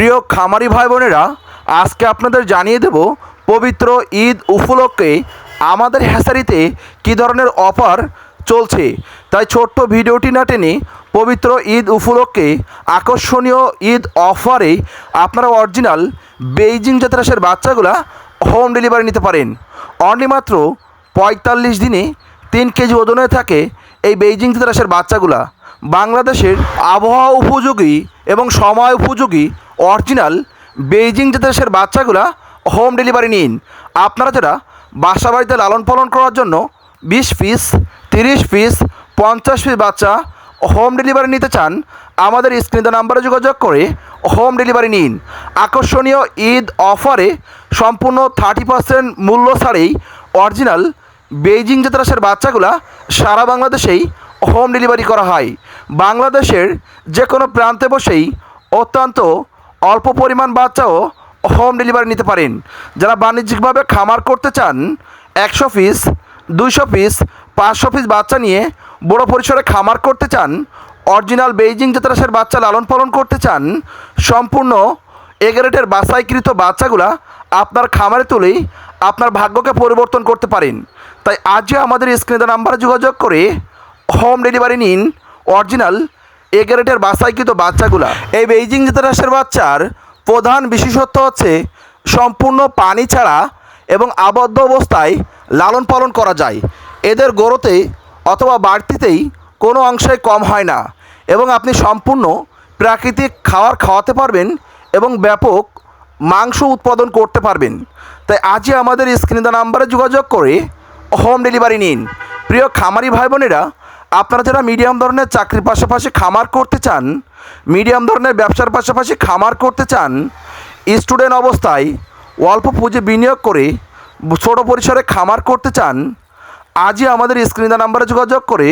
প্রিয় খামারি ভাই বোনেরা আজকে আপনাদের জানিয়ে দেব পবিত্র ঈদ উপলক্ষে আমাদের হ্যাসারিতে কী ধরনের অফার চলছে। তাই ছোট্ট ভিডিওটি না টেনে পবিত্র ঈদ উপলক্ষে আকর্ষণীয় ঈদ অফারে আপনারা অরিজিনাল বেইজিং জাতরাসের বাচ্চাগুলা হোম ডেলিভারি নিতে পারেন। অনলি মাত্র পঁয়তাল্লিশ দিনে তিন কেজি ওজনে থাকে এই বেইজিং জাতরাসের বাচ্চাগুলা। বাংলাদেশের আবহাওয়া উপযোগী এবং সময় উপযোগী অরিজিনাল বেইজিং জাতের বাচ্চাগুলা হোম ডেলিভারি নিন। আপনারা যারা বাসা বাড়িতে লালন পালন করার জন্য বিশ পিস, তিরিশ পিস, পঞ্চাশ পিস বাচ্চা হোম ডেলিভারি নিতে চান, আমাদের স্ক্রিনে নাম্বারে যোগাযোগ করে হোম ডেলিভারি নিন। আকর্ষণীয় ঈদ অফারে সম্পূর্ণ থার্টি পার্সেন্ট মূল্য ছাড়েই অরিজিনাল বেইজিং জাতরাসের বাচ্চাগুলা সারা বাংলাদেশেই হোম ডেলিভারি করা হয়। বাংলাদেশের যে কোনো প্রান্তে বসেই অত্যন্ত অল্প পরিমাণ বাচ্চাও হোম ডেলিভারি নিতে পারেন। যারা বাণিজ্যিকভাবে খামার করতে চান, একশো পিস, দুইশো পিস, পাঁচশো পিস বাচ্চা নিয়ে বড় পরিসরে খামার করতে চান, অরিজিনাল বেইজিং জাতরাসের বাচ্চা লালন পালন করতে চান, সম্পূর্ণ এগারেটের বাছাইকৃত বাচ্চাগুলা আপনার খামারে তুলেই আপনার ভাগ্যকে পরিবর্তন করতে পারেন। তাই আজই আমাদের স্ক্রিনে নাম্বারে যোগাযোগ করে হোম ডেলিভারি নিন, অরিজিনাল এগারেটের বাছাইকৃত বাচ্চাগুলা। এই বেইজিং জাতরাসের বাচ্চার প্রধান বিশেষত্ব হচ্ছে সম্পূর্ণ পানি ছাড়া এবং আবদ্ধ অবস্থায় লালন পালন করা যায়। এদের গড়তে অথবা বাড়তিতেই কোনো অংশে কম হয় না এবং আপনি সম্পূর্ণ প্রাকৃতিক খাবার খাওয়াতে পারবেন এবং ব্যাপক মাংস উৎপাদন করতে পারবেন। তাই আজই আমাদের স্ক্রিনে নাম্বারে যোগাযোগ করে হোম ডেলিভারি নিন। প্রিয় খামারি ভাই বোনেরা আপনারা যারা মিডিয়াম ধরনের চাকরির পাশাপাশি খামার করতে চান, মিডিয়াম ধরনের ব্যবসার পাশাপাশি খামার করতে চান, স্টুডেন্ট অবস্থায় অল্প পুঁজি বিনিয়োগ করে ছোটো পরিসরে খামার করতে চান, আজই আমাদের স্ক্রিনে নাম্বারে যোগাযোগ করে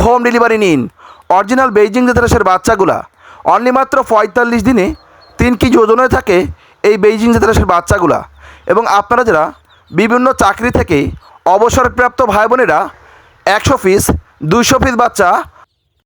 হোম ডেলিভারি নিন। অরিজিনাল বেইজিং জাতের বাচ্চাগুলা। অনলি মাত্র পঁয়তাল্লিশ দিনে তিন কেজি ওজনে থাকে এই বেইজিং জাতের বাচ্চাগুলা। এবং আপনারা যারা বিভিন্ন চাকরি থেকে অবসরপ্রাপ্ত ভাই বোনেরা একশো পিস দুইশো পিস বাচ্চা।